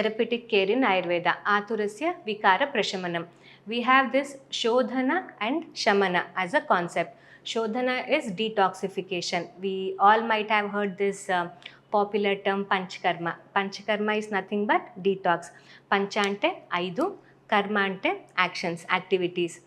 therapeutic care in Ayurveda, Aturasya Vikara Prashamanam. We have this Shodhana and Shamana as a concept. Shodhana is detoxification. We all might have heard this uh, popular term Panchkarma. Panchkarma is nothing but detox. Panchante, Aidu, Karma ante, actions, activities.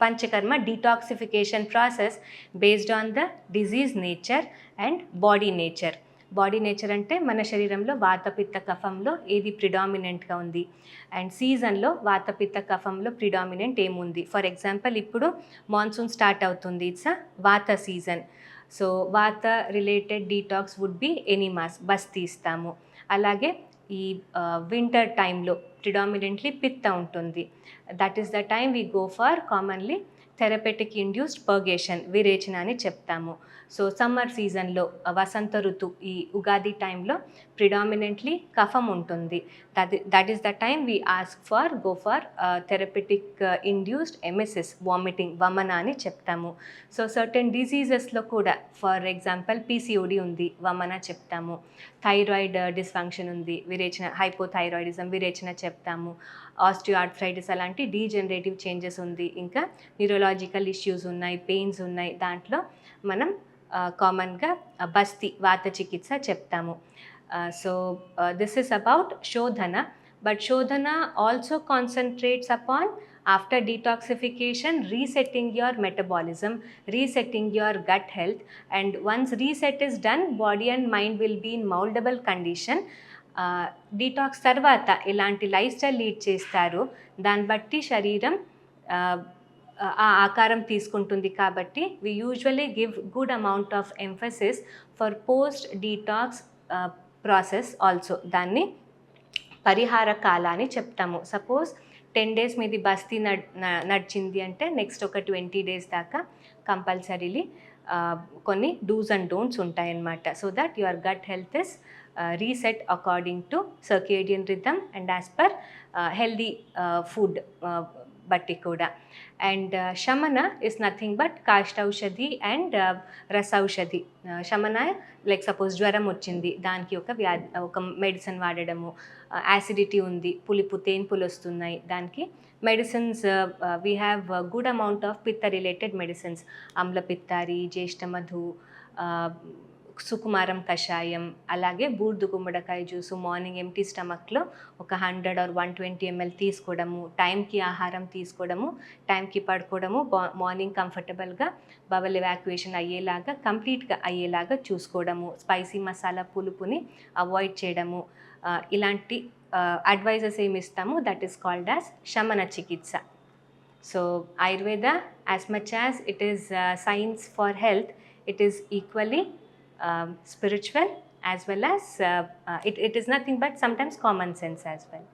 Panchakarma detoxification process based on the disease nature and body nature. Body nature అంటే మన శరీరంలో వాతపిత్త కఫంలో ఏది ప్రిడామినెంట్గా ఉంది. And సీజన్లో వాతపిత్త కఫంలో predominant ఏముంది? For example ఇప్పుడు మాన్సూన్ స్టార్ట్ అవుతుంది. It's a vata season so vata related detox would be enemas bus తీస్తాము అలాగే ఈ వింటర్ టైంలో ప్రిడామినెంట్లీ పిత్త ఉంటుంది. That is the time we go for commonly therapeutic induced purgation విరేచన అని చెప్తాము. సో సమ్మర్ సీజన్లో వసంత ఋతు ఈ ఉగాది టైంలో ప్రిడామినెంట్లీ కఫం ఉంటుంది. That that is the time we ask for go for therapeutic induced emesis vomiting వమన అని చెప్తాము. సో సర్టెన్ డిసీజెస్లో కూడా ఫర్ ఎగ్జాంపుల్ పీసీఓడి ఉంది వమన చెప్తాము. థైరాయిడ్ డిస్ఫంక్షన్ uh, ఉంది విరేచన హైపోథైరాయిడిజం విరేచన చెప్తాము. ఆస్టియోఆర్థ్రైటిస్ అలాంటి డీజనరేటివ్ చేంజెస్ ఉంది. ఇంకా న్యూరాలజికల్ ఇష్యూస్ ఉన్నాయి పెయిన్స్ ఉన్నాయి దాంట్లో మనం కామన్గా బస్తి వాత చికిత్స చెప్తాము so this is about shodhana. But shodhana also concentrates upon after detoxification resetting your metabolism resetting your gut health and once reset is done body and mind will be in mouldable condition detox తర్వాత ఎలాంటి life style lead చేస్తారు దాన్ని బట్టి శరీరం ఆ ఆకారం తీసుకుంటుంది కాబట్టి we usually give good amount of emphasis for post detox process also దాన్ని పరిహార కాల అని చెప్తాము. సపోజ్ టెన్ డేస్ మీది బస్తీ నడ్ నడిచింది అంటే నెక్స్ట్ ఒక ట్వంటీ డేస్ దాకా కంపల్సరీలీ కొన్ని డూస్ అండ్ డోంట్స్ ఉంటాయన్నమాట. So that your gut health is reset according to circadian rhythm and as per healthy food బట్టి కూడా. And uh, shamana is nothing but kashtaushadhi and uh, rasaushadhi uh, shamana like suppose జ్వరం వచ్చింది దానికి ఒక వ్యా ఒక medicine వాడడము. Acidity ఉంది పులిపు తేన్పులు వస్తున్నాయి దానికి medicines we have good amount of pitta related medicines ఆమ్లపిత్తారి జ్యేష్ఠమధు సుకుమారం కషాయం అలాగే బూర్దు గుమ్మడికాయ జ్యూసు మార్నింగ్ ఎంటీ స్టమక్లో ఒక hundred or one twenty ml తీసుకోవడము టైంకి ఆహారం తీసుకోవడము టైంకి పడుకోవడము మార్నింగ్ కంఫర్టబుల్గా బబల్ ఎవాక్యుయేషన్ అయ్యేలాగా కంప్లీట్గా అయ్యేలాగా చూసుకోవడము స్పైసీ మసాలా పులుపుని అవాయిడ్ చేయడము ఇలాంటి అడ్వైజెస్ ఏమి ఇస్తాము that is called as shamana chikitsa. So Ayurveda as much as it is science for health it is equally um, spiritual as well as uh, uh, it, it is nothing but sometimes common sense as well.